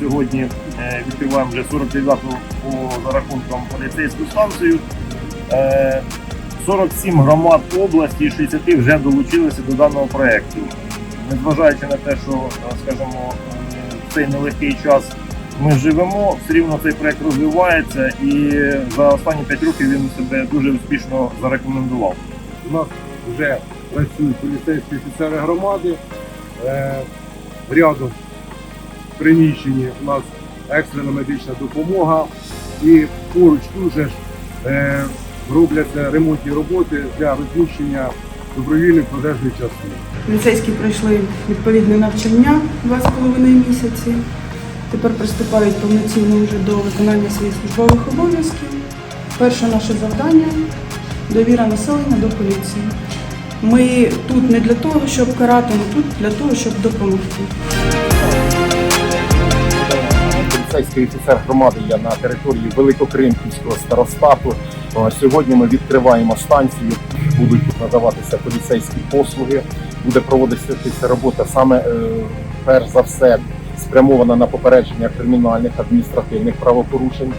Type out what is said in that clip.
сьогодні е, відкриваємо вже 49-ту по зарахункам поліцейську станцію. Е, 47 громад області і 60 вже долучилися до даного проєкту. Незважаючи на те, що, е, скажімо, е, в цей нелегкий час ми живемо, все рівно цей проєкт розвивається і за останні 5 років він себе дуже успішно зарекомендував. У нас вже працюють поліцейські офіцери громади. Е, рядом приміщенні у нас екстрена медична допомога. І поруч тут же е, робляться ремонтні роботи для розміщення добровільних пожежних частин. Поліцейські пройшли відповідне навчання два з половиною місяці. Тепер приступають повноцінно вже до виконання своїх службових обов'язків. Перше наше завдання довіра населення до поліції. Ми тут не для того, щоб карати, ми тут для того, щоб допомогти. Поліцейський офіцер громади я на території Великокримківського старостату. Сьогодні ми відкриваємо станцію, будуть надаватися поліцейські послуги, буде проводитися робота саме е, перш за все спрямована на попередження кримінальних адміністративних правопорушень.